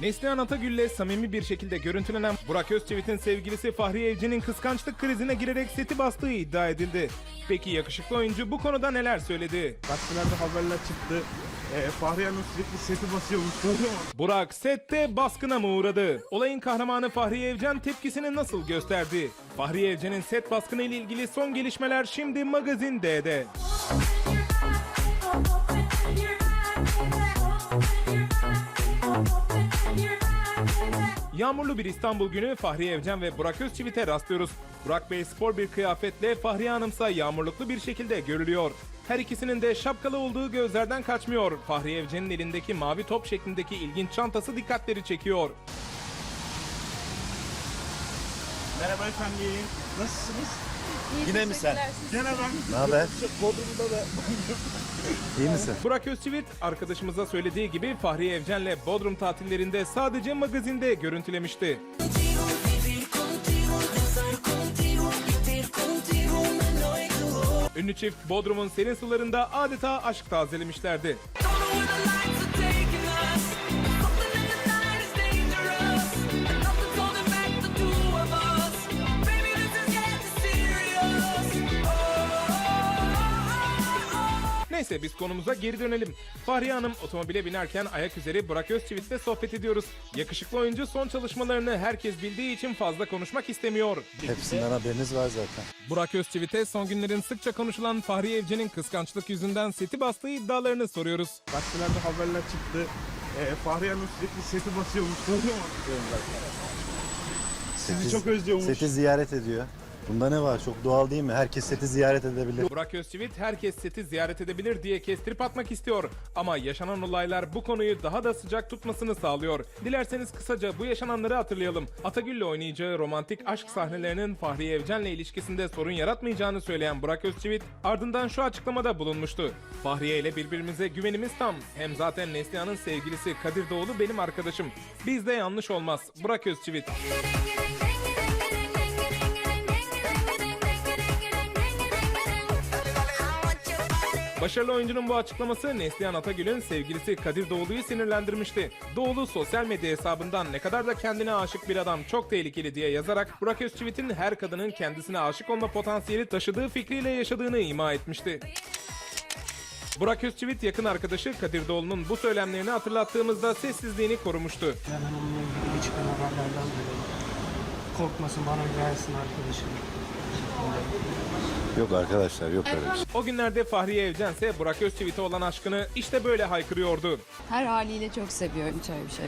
Neslihan Atagül'le samimi bir şekilde görüntülenen Burak Özçivit'in sevgilisi Fahriye Evcen'in kıskançlık krizine girerek seti bastığı iddia edildi. Peki yakışıklı oyuncu bu konuda neler söyledi? Gazetelerde haberler çıktı. Ee, Hanım sürekli seti basıyormuş. Doğru mu? Burak sette baskına mı uğradı? Olayın kahramanı Fahriye Evcen tepkisini nasıl gösterdi? Fahriye Evcen'in set baskını ile ilgili son gelişmeler şimdi Magazin D'de. Yağmurlu bir İstanbul günü Fahriye Evcen ve Burak Özçivit'e rastlıyoruz. Burak Bey spor bir kıyafetle, Fahriye Hanımsa yağmurluklu bir şekilde görülüyor. Her ikisinin de şapkalı olduğu gözlerden kaçmıyor. Fahriye Evcen'in elindeki mavi top şeklindeki ilginç çantası dikkatleri çekiyor. Merhaba efendim. Nasılsınız? Yine mi sen? Gene ben. Ne haber? Bodrum'da da. İyi misin? Burak Özçivit arkadaşımıza söylediği gibi Fahriye Evcen'le Bodrum tatillerinde sadece magazinde görüntülemişti. Ünlü çift Bodrum'un serin sularında adeta aşk tazelemişlerdi. Neyse biz konumuza geri dönelim. Fahriye Hanım otomobile binerken ayak üzeri Burak Özçivit'le sohbet ediyoruz. Yakışıklı oyuncu son çalışmalarını herkes bildiği için fazla konuşmak istemiyor. Hepsinden haberiniz var zaten. Burak Özçivit'e son günlerin sıkça konuşulan Fahriye Evcen'in kıskançlık yüzünden seti bastığı iddialarını soruyoruz. Gazetelerde haberler çıktı. Ee, Fahriye Hanım sürekli seti basıyormuş. Doğru mu? Sizi çok özlüyormuş. Seti ziyaret ediyor. Bunda ne var? Çok doğal değil mi? Herkes seti ziyaret edebilir. Burak Özçivit herkes seti ziyaret edebilir diye kestirip atmak istiyor. Ama yaşanan olaylar bu konuyu daha da sıcak tutmasını sağlıyor. Dilerseniz kısaca bu yaşananları hatırlayalım. Atagül'le oynayacağı romantik aşk sahnelerinin Fahriye Evcen'le ilişkisinde sorun yaratmayacağını söyleyen Burak Özçivit ardından şu açıklamada bulunmuştu. Fahriye ile birbirimize güvenimiz tam. Hem zaten Neslihan'ın sevgilisi Kadir Doğulu benim arkadaşım. Bizde yanlış olmaz. Burak Özçivit. Başarılı oyuncunun bu açıklaması Neslihan Atagül'ün sevgilisi Kadir Doğulu'yu sinirlendirmişti. Doğulu sosyal medya hesabından ne kadar da kendine aşık bir adam çok tehlikeli diye yazarak Burak Özçivit'in her kadının kendisine aşık olma potansiyeli taşıdığı fikriyle yaşadığını ima etmişti. Burak Özçivit yakın arkadaşı Kadir Doğulu'nun bu söylemlerini hatırlattığımızda sessizliğini korumuştu. Ben hanımla ilgili çıkan haberlerden dolayı korkmasın bana gelsin arkadaşım. Yok arkadaşlar yok öyle bir şey. O günlerde Fahriye Evcen ise Burak Özçivit'e olan aşkını işte böyle haykırıyordu. Her haliyle çok seviyorum hiç öyle bir şey.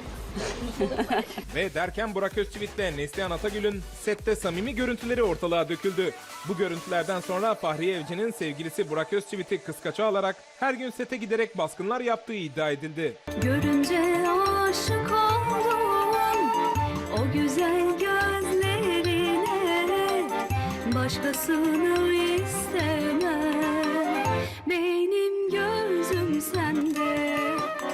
Ve derken Burak Özçivit'le Neslihan Atagül'ün sette samimi görüntüleri ortalığa döküldü. Bu görüntülerden sonra Fahriye Evcen'in sevgilisi Burak Özçivit'i kıskaça alarak her gün sete giderek baskınlar yaptığı iddia edildi. Görünce aşık başkasını istemem benim gözüm sende.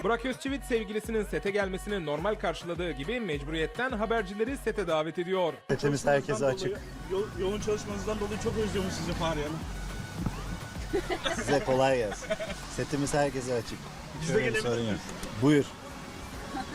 Burak Özçivit sevgilisinin sete gelmesini normal karşıladığı gibi mecburiyetten habercileri sete davet ediyor. Setimiz herkese açık. Yo- yoğun çalışmanızdan dolayı çok özlüyormuş sizi Fahriye Hanım. Size kolay gelsin. Setimiz herkese açık. Biz de Şöyle bir gelebilir sorun yok. miyiz? Buyur.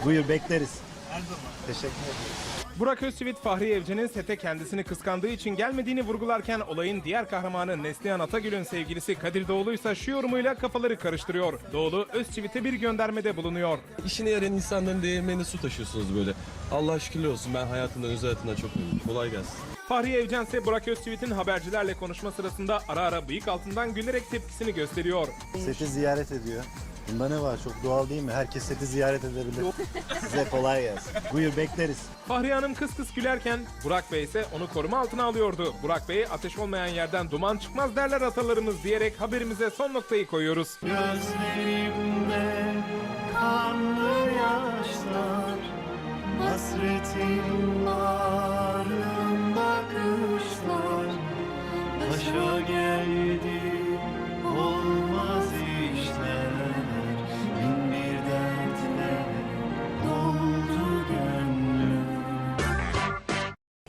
Buyur bekleriz. Her zaman. Teşekkür ederim. Burak Özçivit Fahriye Evcen'in sete kendisini kıskandığı için gelmediğini vurgularken olayın diğer kahramanı Neslihan Atagül'ün sevgilisi Kadir Doğulu ise şu yorumuyla kafaları karıştırıyor. Doğulu Özçivit'e bir göndermede bulunuyor. İşine yarayan insanların değirmenine su taşıyorsunuz böyle. Allah şükürler olsun ben hayatımdan özel hayatımdan çok memnunum. Kolay gelsin. Fahriye Evcen ise Burak Özçivit'in habercilerle konuşma sırasında ara ara bıyık altından gülerek tepkisini gösteriyor. Seti ziyaret ediyor. Bunda ne var? Çok doğal değil mi? Herkes seti ziyaret edebilir. Size kolay gelsin. Buyur bekleriz. Fahriye Hanım kıs kıs gülerken Burak Bey ise onu koruma altına alıyordu. Burak Bey ateş olmayan yerden duman çıkmaz derler atalarımız diyerek haberimize son noktayı koyuyoruz. Gözlerimde kanlı yaşlar hasretim.